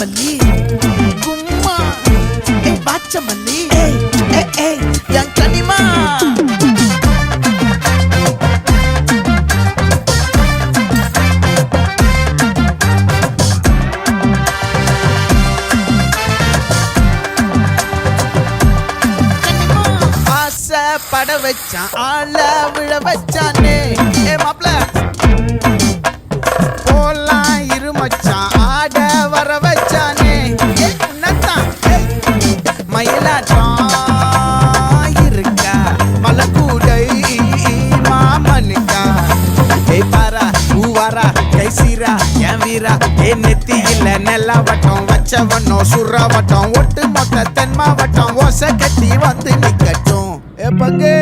மல்லி கும்மா. ஏ பாச்ச மல்லி ஏய் ஏய் ஏய் என் கனிமா. ஆசை பட வச்சான் ஆள விழ வச்சானே. வீரா ஏ நெத்தி இல்ல நெல்லா வட்டம் ஒட்டு மொத்த தென் மாவட்டம் ஓசை கட்டி வந்து நிக்கட்டும். ஏ பங்கே.